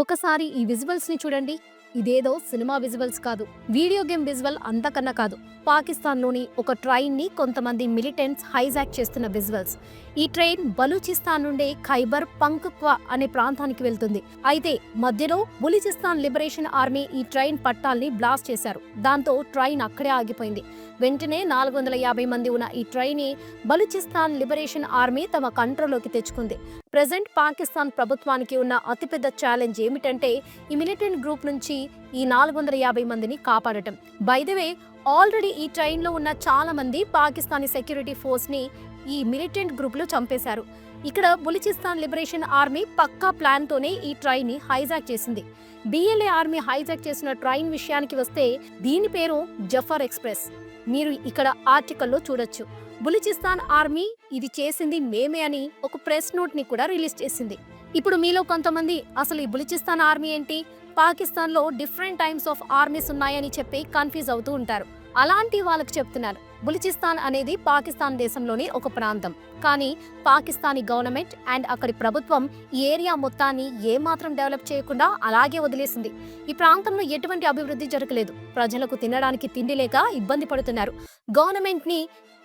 ఒకసారి ఈ విజువల్స్ని చూడండి. ఇదేదో సినిమా విజువల్స్ కాదు. వీడియో గేమ్ విజువల్ అంతకన్నా కాదు. పాకిస్తాన్లోని ఒక ట్రైన్ని కొంతమంది మిలిటెంట్స్ హైజాక్ చేస్తున్న విజువల్స్. ఈ ట్రైన్ బలూచిస్తాన్ నుండి ఖైబర్ పంక్క్వా అనే ప్రాంతానికి వెళ్తుంది. అయితే మధ్యలో బులిచిస్తాన్ లిబరేషన్ ఆర్మీ ఈ ట్రైన్ పట్టాల్ని బ్లాస్ట్ చేశారు. దాంతో ట్రైన్ అక్కడే ఆగిపోయింది. వెంటనే నాలుగు వందల యాభై మంది ఉన్న ఈ ట్రైన్ బలూచిస్తాన్ లిబరేషన్ ఆర్మీ తమ కంట్రోల్లోకి తెచ్చుకుంది. ప్రజెంట్ పాకిస్తాన్ ప్రభుత్వానికి ఉన్న అతిపెద్ద ఛాలెంజ్ ఏమిటంటే ఈ మిలిటెంట్ గ్రూప్ నుంచి ఈ నాలుగు వందల యాభై మందిని కాపాడటం. బైదవే ఆల్రెడీ ఈ ట్రైన్లో ఉన్న చాలా మంది పాకిస్తానీ సెక్యూరిటీ ఫోర్స్ని ఈ మిలిటెంట్ గ్రూప్లు చంపేశారు. ఇక్కడ బులిచిస్తాన్ లిబరేషన్ ఆర్మీ పక్కా ప్లాన్తోనే ఈ ట్రైన్ని హైజాక్ చేసింది. బిఎల్ఏ ఆర్మీ హైజాక్ చేసిన ట్రైన్ విషయానికి వస్తే దీని పేరు జఫర్ ఎక్స్ప్రెస్. మీరు ఇక్కడ ఆర్టికల్లో చూడొచ్చు. బులిచిస్తాన్ ఆర్మీ ఇది చేసింది మేమే అని ఒక ప్రెస్ నోట్ని కూడా రిలీజ్ చేసింది. ఇప్పుడు మీలో కొంతమంది అసలు ఈ బులిచిస్తాన్ ఆర్మీ ఏంటి? పాకిస్తాన్లో డిఫరెంట్ టైమ్స్ ఆఫ్ ఆర్మీస్ ఉన్నాయని చెప్పి కన్ఫ్యూజ్ అవుతూ ఉంటారు. అలాంటి వాళ్ళకు చెప్తున్నారు. బులిచిస్తాన్ అనేది పాకిస్తాన్ దేశంలోని ఒక ప్రాంతం. కానీ పాకిస్తానీ గవర్నమెంట్ అండ్ అక్కడి ప్రభుత్వం ఈ ఏరియా మొత్తాన్ని ఏమాత్రం డెవలప్ చేయకుండా అలాగే వదిలేసింది. ఈ ప్రాంతంలో ఎటువంటి అభివృద్ధి జరగలేదు. ప్రజలకు తినడానికి తిండి లేక ఇబ్బంది పడుతున్నారు. గవర్నమెంట్ని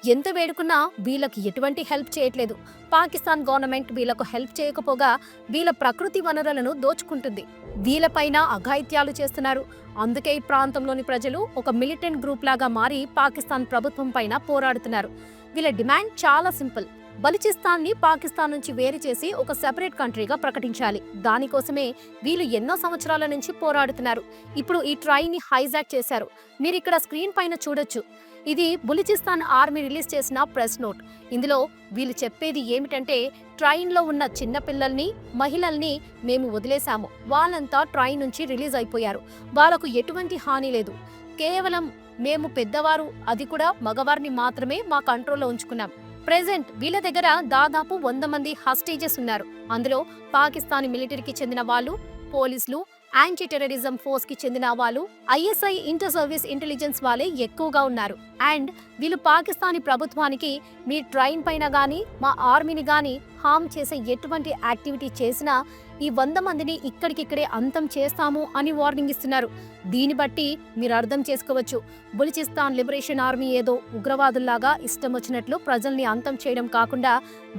ఎంత వేడుకున్నా వీళ్ళకి ఎటువంటి హెల్ప్ చేయట్లేదు. పాకిస్తాన్ గవర్నమెంట్ వీళ్ళకు హెల్ప్ చేయకపోగా వీళ్ళ ప్రకృతి వనరులను దోచుకుంటుంది. వీళ్ళపైన అఘాయిత్యాలు చేస్తున్నారు. అందుకే ఈ ప్రాంతంలోని ప్రజలు ఒక మిలిటెంట్ గ్రూప్ లాగా మారి పాకిస్తాన్ ప్రభుత్వం పైన పోరాడుతున్నారు. వీళ్ళ డిమాండ్ చాలా సింపుల్. బలిచిస్తాన్ని పాకిస్తాన్ నుంచి వేరు చేసి ఒక సెపరేట్ కంట్రీగా ప్రకటించాలి. దానికోసమే వీళ్ళు ఎన్నో సంవత్సరాల నుంచి పోరాడుతున్నారు. ఇప్పుడు ఈ ట్రైన్ని హైజాక్ చేశారు. మీరు ఇక్కడ స్క్రీన్ పైన చూడొచ్చు. ఇది బులిచిస్తాన్ ఆర్మీ రిలీజ్ చేసిన ప్రెస్ నోట్. ఇందులో వీళ్ళు చెప్పేది ఏమిటంటే ట్రైన్లో ఉన్న చిన్నపిల్లల్ని మహిళల్ని మేము వదిలేశాము. వాళ్ళంతా ట్రైన్ నుంచి రిలీజ్ అయిపోయారు. వాళ్ళకు ఎటువంటి హాని లేదు. కేవలం మేము పెద్దవారు అది కూడా మగవారిని మాత్రమే మా కంట్రోల్లో ఉంచుకున్నాం. ప్రెజెంట్ వీళ్ళ దగ్గర దాదాపు వంద మంది హస్టేజెస్ ఉన్నారు. అందులో పాకిస్తాన్ మిలిటరీకి చెందిన వాళ్ళు పోలీసులు యాంటీ టెర్రరిజం ఫోర్స్కి చెందిన వాళ్ళు ఐఎస్ఐ ఇంటర్ సర్వీస్ ఇంటెలిజెన్స్ వాళ్ళే ఎక్కువగా ఉన్నారు. అండ్ వీళ్ళు పాకిస్తానీ ప్రభుత్వానికి మీ ట్రైన్ పైన కానీ మా ఆర్మీని కానీ హామ్ చేసే ఎటువంటి యాక్టివిటీ చేసినా ఈ వంద మందిని ఇక్కడికిక్కడే అంతం చేస్తాము అని వార్నింగ్ ఇస్తున్నారు. దీన్ని బట్టి మీరు అర్థం చేసుకోవచ్చు. బులిచిస్తాన్ లిబరేషన్ ఆర్మీ ఏదో ఉగ్రవాదుల్లాగా ఇష్టం వచ్చినట్లు ప్రజల్ని అంతం చేయడం కాకుండా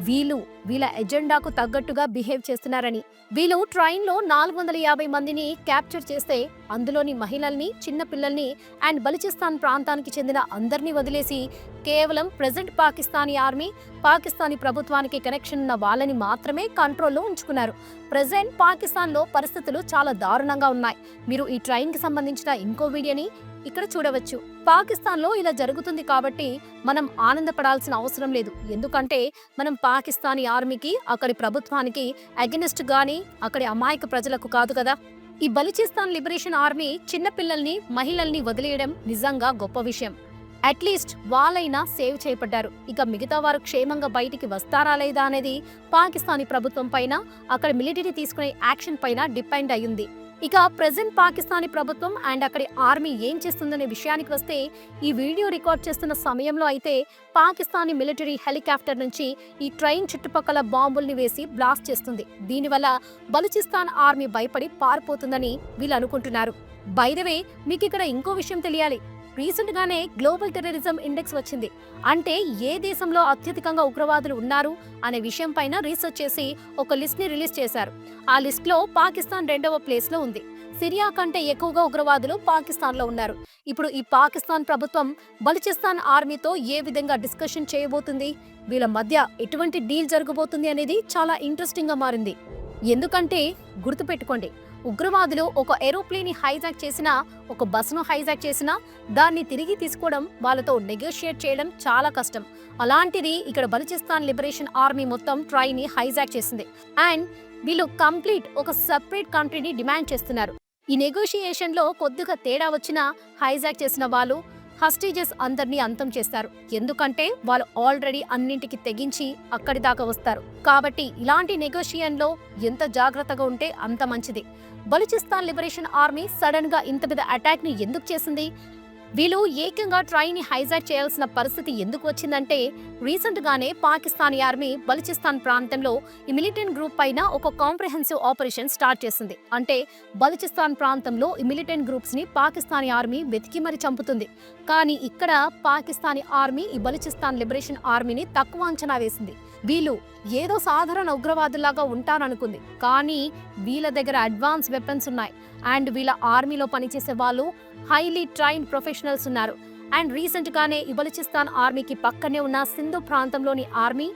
వీళ్ళు వీళ్ళ ఎజెండాకు తగ్గట్టుగా బిహేవ్ చేస్తున్నారని. వీళ్ళు ట్రైన్లో నాలుగు వందల యాభై మందిని క్యాప్చర్ చేస్తే అందులోని మహిళల్ని చిన్న పిల్లల్ని అండ్ బలిచిస్తాన్ ప్రాంతానికి చెందిన అందరినీ వదిలేసి కేవలం ప్రజెంట్ పాకిస్తానీ ఆర్మీ పాకిస్తానీ ప్రభుత్వానికి కనెక్షన్ ఉన్న వాళ్ళని మాత్రమే కంట్రోల్లో ఉంచుకున్నారు. ప్రజెంట్ పాకిస్తాన్లో పరిస్థితులు చాలా దారుణంగా ఉన్నాయి. మీరు ఈ ట్రైన్కి సంబంధించిన ఇంకో వీడియోని ఇక్కడ చూడవచ్చు. పాకిస్తాన్లో ఇలా జరుగుతుంది కాబట్టి మనం ఆనందపడాల్సిన అవసరం లేదు. ఎందుకంటే మనం పాకిస్తానీ ఆర్మీకి అక్కడి ప్రభుత్వానికి అగెనిస్ట్ గాని అక్కడి అమాయక ప్రజలకు కాదు కదా. ఈ బలిచిస్తాన్ లిబరేషన్ ఆర్మీ చిన్నపిల్లల్ని మహిళల్ని వదిలేయడం నిజంగా గొప్ప విషయం. అట్లీస్ట్ వాళ్ళైనా సేవ్ చేయబడ్డారు. ఇక మిగతా వారు క్షేమంగా బయటికి వస్తారా లేదా అనేది పాకిస్తానీ ప్రభుత్వం పైన అక్కడ మిలిటరీ తీసుకునే యాక్షన్ పైన డిపెండ్ అయ్యింది. ఇక ప్రజెంట్ పాకిస్తానీ ప్రభుత్వం అండ్ అక్కడి ఆర్మీ ఏం చేస్తుందనే విషయానికి వస్తే ఈ వీడియో రికార్డ్ చేస్తున్న సమయంలో అయితే పాకిస్తానీ మిలిటరీ హెలికాప్టర్ నుంచి ఈ ట్రైన్ చుట్టుపక్కల బాంబుల్ని వేసి బ్లాస్ట్ చేస్తుంది. దీనివల్ల బలుచిస్తాన్ ఆర్మీ భయపడి పారిపోతుందని వీళ్ళు అనుకుంటున్నారు. బైదవే మీకు ఇక్కడ ఇంకో విషయం తెలియాలి. రీసెంట్ గానే గ్లోబల్ టెర్రరిజం ఇండెక్స్ వచ్చింది. అంటే ఏ దేశంలో అత్యధికంగా ఉగ్రవాదులు ఉన్నారు అనే విషయం పైన రీసెర్చ్ చేసి ఒక లిస్ట్ని రిలీజ్ చేశారు. ఆ లిస్ట్లో పాకిస్తాన్ రెండవ ప్లేస్లో ఉంది. సిరియా కంటే ఎక్కువగా ఉగ్రవాదులు పాకిస్తాన్లో ఉన్నారు. ఇప్పుడు ఈ పాకిస్తాన్ ప్రభుత్వం బలుచిస్తాన్ ఆర్మీతో ఏ విధంగా డిస్కషన్ చేయబోతుంది? వీళ్ళ మధ్య ఎటువంటి డీల్ జరగబోతుంది అనేది చాలా ఇంట్రెస్టింగ్గా మారింది. ఎందుకంటే గుర్తుపెట్టుకోండి ఉగ్రవాదులు ఒక ఏరోప్లేన్ హైజాక్ చేసినా ఒక బస్సును హైజాక్ చేసినా దాన్ని తిరిగి తీసుకోవడం వాళ్ళతో నెగోషియేట్ చేయడం చాలా కష్టం. అలాంటిది ఇక్కడ బలుచిస్తాన్ లిబరేషన్ ఆర్మీ మొత్తం ట్రైని హైజాక్ చేసింది. అండ్ వీళ్ళు కంప్లీట్ ఒక సపరేట్ కంట్రీని డిమాండ్ చేస్తున్నారు. ఈ నెగోషియేషన్లో కొద్దిగా తేడా వచ్చినా హైజాక్ చేసిన వాళ్ళు హస్టేజెస్ అందరినీ అంతం చేస్తారు. ఎందుకంటే వాళ్ళు ఆల్రెడీ అన్నింటికి తెగించి అక్కడి దాకా వస్తారు. కాబట్టి ఇలాంటి నెగోషియన్లో ఎంత జాగ్రత్తగా ఉంటే అంత మంచిది. బలుచిస్తాన్ లిబరేషన్ ఆర్మీ సడన్గా ఇంత పెద్ద అటాక్ని ఎందుకు చేసింది? వీళ్ళు ఏకంగా ట్రైని హైజాక్ చేయాల్సిన పరిస్థితి ఎందుకు వచ్చిందంటే రీసెంట్ గానే పాకిస్తానీ ఆర్మీ బలుచిస్తాన్ ప్రాంతంలో ఈ మిలిటెంట్ గ్రూప్ పైన ఒక కాంప్రహెన్సివ్ ఆపరేషన్ స్టార్ట్ చేసింది. అంటే బలుచిస్తాన్ ప్రాంతంలో ఈ మిలిటెంట్ గ్రూప్స్ని ఆర్మీ వెతికి మరి చంపుతుంది. కానీ ఇక్కడ పాకిస్తానీ ఆర్మీ ఈ బలుచిస్తాన్ లిబరేషన్ ఆర్మీని తక్కువ అంచనా వేసింది. వీళ్ళు ఏదో సాధారణ ఉగ్రవాదులాగా ఉంటారనుకుంది. కానీ వీళ్ళ దగ్గర అడ్వాన్స్ వెపన్స్ ఉన్నాయి. అండ్ వీళ్ళ ఆర్మీలో పనిచేసే వాళ్ళు హైలీ ట్రైన్ ప్రొఫెషనల్స్ ఉన్నారు. అండ్ రీసెంట్ గానే ఈ బలుచిస్తాన్ ఆర్మీకి పక్కనే ఉన్న సింధు ప్రాంతంలోని ఆర్మీ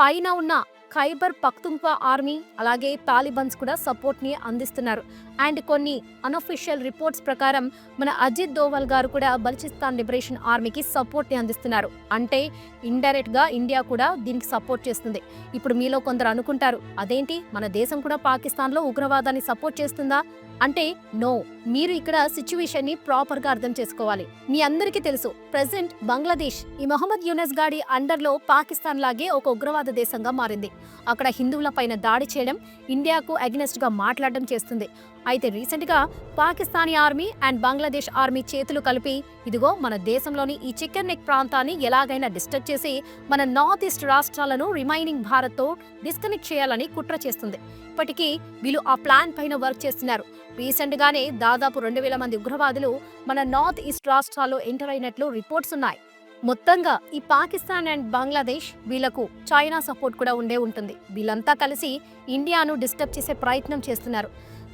పైన ఉన్న ఖైబర్ పఖ్తుంక్వా ఆర్మీ అలాగే తాలిబన్స్ కూడా సపోర్ట్ని అందిస్తున్నారు. అండ్ కొన్ని అనఫిషియల్ రిపోర్ట్స్ ప్రకారం మన అజిత్ దోవల్ గారు కూడా బలుచిస్తాన్ లిబరేషన్ ఆర్మీకి సపోర్ట్ని అందిస్తున్నారు. అంటే ఇండైరెక్ట్గా ఇండియా కూడా దీనికి సపోర్ట్ చేస్తుంది. ఇప్పుడు మీలో కొందరు అనుకుంటారు అదేంటి? మన దేశం కూడా పాకిస్తాన్లో ఉగ్రవాదాన్ని సపోర్ట్ చేస్తుందా? అంటే నో మీరు ఇక్కడ సిచ్యువేషన్ని ప్రాపర్గా అర్థం చేసుకోవాలి. మీ అందరికీ తెలుసు ప్రెసెంట్ బంగ్లాదేశ్ ఈ మొహమ్మద్ యూనస్ గాడి అండర్లో పాకిస్తాన్ లాగే ఒక ఉగ్రవాద దేశంగా మారింది. అక్కడ హిందువుల పైన దాడి చేయడం ఇండియాకు అగెనెస్ట్గా మాట్లాడడం చేస్తుంది. అయితే రీసెంట్గా Pakistani army and Bangladesh army చేతులు కలిపి ఇదిగో మన దేశంలోని ఈ చికెన్ నెక్ ప్రాంతాన్ని ఎలాగైనా డిస్టర్బ్ చేసి మన నార్త్ ఈస్ట్ రాష్ట్రాలను రిమైనింగ్ భారత్తో డిస్కనెక్ట్ చేయాలని కుట్ర చేస్తుంది. ఇప్పటికీ వీళ్ళు ఆ ప్లాన్ పైన వర్క్ చేస్తున్నారు. రీసెంట్గానే దాదాపు రెండు వేల మంది ఉగ్రవాదులు మన నార్త్ ఈస్ట్ రాష్ట్రాల్లో ఎంటర్ అయినట్లు రిపోర్ట్స్ ఉన్నాయి. మొత్తంగా ఈ పాకిస్తాన్ అండ్ బంగ్లాదేశ్ వీళ్ళకు చైనా సపోర్ట్ కూడా ఉండే ఉంటుంది. వీళ్ళంతా కలిసి ఇండియాను డిస్టర్బ్ చేసే ప్రయత్నం చేస్తున్నారు.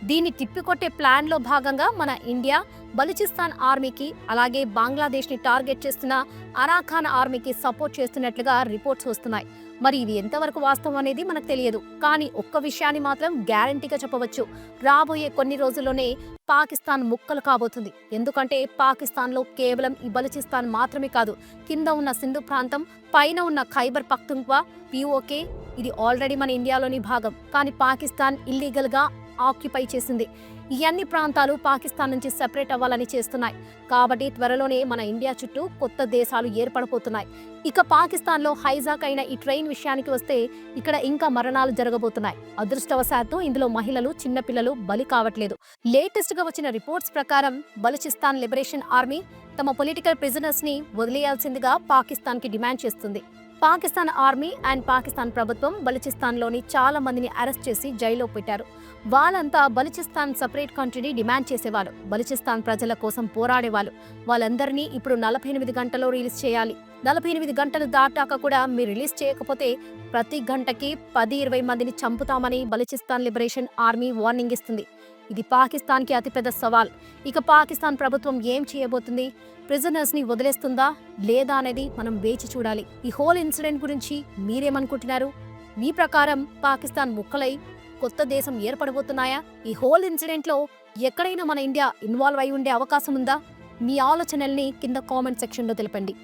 దీన్ని తిప్పికొట్టే ప్లాన్లో భాగంగా మన ఇండియా బలుచిస్తాన్ ఆర్మీకి అలాగే బంగ్లాదేశ్ని టార్గెట్ చేస్తున్న అరాఖాన్ ఆర్మీకి సపోర్ట్ చేస్తున్నట్లుగా రిపోర్ట్స్ వస్తున్నాయి. మరి ఇది ఎంతవరకు వాస్తవం అనేది మనకు తెలియదు. కానీ ఒక్క విషయాన్ని మాత్రం గ్యారంటీగా చెప్పవచ్చు. రాబోయే కొన్ని రోజుల్లోనే పాకిస్తాన్ ముక్కలు కాబోతుంది. ఎందుకంటే పాకిస్తాన్లో కేవలం ఈ బలుచిస్తాన్ మాత్రమే కాదు కింద ఉన్న సింధు ప్రాంతం పైన ఉన్న ఖైబర్ పక్తుంక్వా పిఓకే ఇది ఆల్రెడీ మన ఇండియాలోని భాగం. కానీ పాకిస్తాన్ ఇల్లీగల్గా ఆక్యుపై చేసింది. ఈ అన్ని ప్రాంతాలు పాకిస్తాన్ నుంచి సెపరేట్ అవ్వాలని చేస్తున్నాయి. కాబట్టి త్వరలోనే మన ఇండియా చుట్టూ కొత్త దేశాలు ఏర్పడబోతున్నాయి. ఇక పాకిస్తాన్లో హైజాక్ అయిన ఈ ట్రైన్ విషయానికి వస్తే ఇక్కడ ఇంకా మరణాలు జరగబోతున్నాయి. అదృష్టవశాత్తు ఇందులో మహిళలు చిన్నపిల్లలు బలి కావట్లేదు. లేటెస్ట్గా వచ్చిన రిపోర్ట్స్ ప్రకారం బలుచిస్తాన్ లిబరేషన్ ఆర్మీ తమ పొలిటికల్ ప్రిజనర్స్ని వదిలేయాల్సిందిగా పాకిస్తాన్కి డిమాండ్ చేస్తుంది. పాకిస్తాన్ ఆర్మీ అండ్ పాకిస్తాన్ ప్రభుత్వం బలుచిస్తాన్లోని చాలా మందిని అరెస్ట్ చేసి జైల్లో పెట్టారు. వాళ్ళంతా బలుచిస్తాన్ సపరేట్ కంట్రీని డిమాండ్ చేసేవాళ్ళు. బలుచిస్తాన్ ప్రజల కోసం పోరాడేవాళ్ళు. వాళ్ళందరినీ ఇప్పుడు నలభై ఎనిమిది గంటల్లో రిలీజ్ చేయాలి. నలభై ఎనిమిది గంటలు దాటాక కూడా మీరు రిలీజ్ చేయకపోతే ప్రతి గంటకి పది ఇరవై మందిని చంపుతామని బలిచిస్తాన్ లిబరేషన్ ఆర్మీ వార్నింగ్ ఇస్తుంది. ఇది పాకిస్తాన్కి అతిపెద్ద సవాల్. ఇక పాకిస్తాన్ ప్రభుత్వం ఏం చేయబోతుంది? ప్రిజనర్స్ని వదిలేస్తుందా? లేదా అనేది మనం వేచి చూడాలి. ఈ హోల్ ఇన్సిడెంట్ గురించి మీరేమనుకుంటున్నారు? మీ ప్రకారం పాకిస్తాన్ ముక్కలై కొత్త దేశం ఏర్పడబోతున్నాయా? ఈ హోల్ ఇన్సిడెంట్లో ఎక్కడైనా మన ఇండియా ఇన్వాల్వ్ అయి ఉండే అవకాశం ఉందా? మీ ఆలోచనల్ని కింద కామెంట్ సెక్షన్లో తెలపండి.